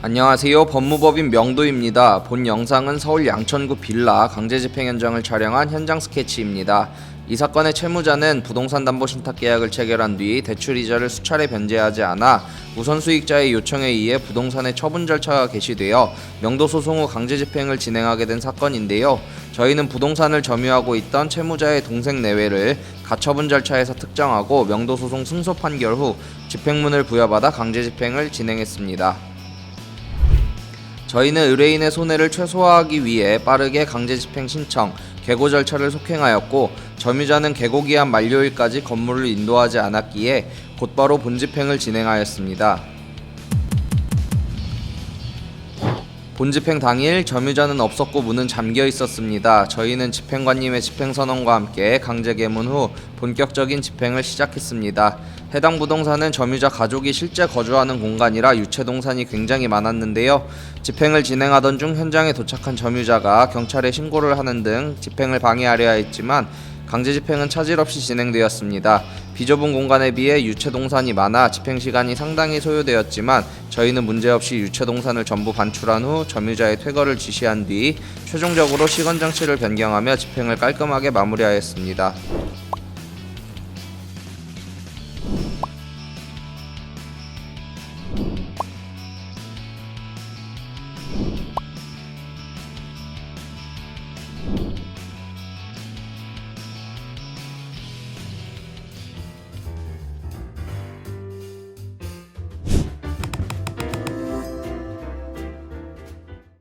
안녕하세요. 법무법인 명도입니다. 본 영상은 서울 양천구 빌라 강제 집행 현장을 촬영한 현장 스케치입니다. 이 사건의 채무자는 부동산 담보 신탁 계약을 체결한 뒤 대출 이자를 수차례 변제하지 않아 우선 수익자의 요청에 의해 부동산의 처분 절차가 개시되어 명도 소송 후 강제 집행을 진행하게 된 사건인데요. 저희는 부동산을 점유하고 있던 채무자의 동생 내외를 가처분 절차에서 특정하고 명도 소송 승소 판결 후 집행문을 부여받아 강제 집행을 진행했습니다. 저희는 의뢰인의 손해를 최소화하기 위해 빠르게 강제 집행 신청, 개고 절차를 속행하였고 점유자는 개고 기한 만료일까지 건물을 인도하지 않았기에 곧바로 본집행을 진행하였습니다. 본집행 당일 점유자는 없었고 문은 잠겨 있었습니다. 저희는 집행관님의 집행선언과 함께 강제 개문 후 본격적인 집행을 시작했습니다. 해당 부동산은 점유자 가족이 실제 거주하는 공간이라 유체 동산이 굉장히 많았는데요. 집행을 진행하던 중 현장에 도착한 점유자가 경찰에 신고를 하는 등 집행을 방해하려 했지만 강제 집행은 차질 없이 진행되었습니다. 비좁은 공간에 비해 유체 동산이 많아 집행 시간이 상당히 소요되었지만 저희는 문제없이 유체 동산을 전부 반출한 후 점유자의 퇴거를 지시한 뒤 최종적으로 시건 장치를 변경하며 집행을 깔끔하게 마무리하였습니다.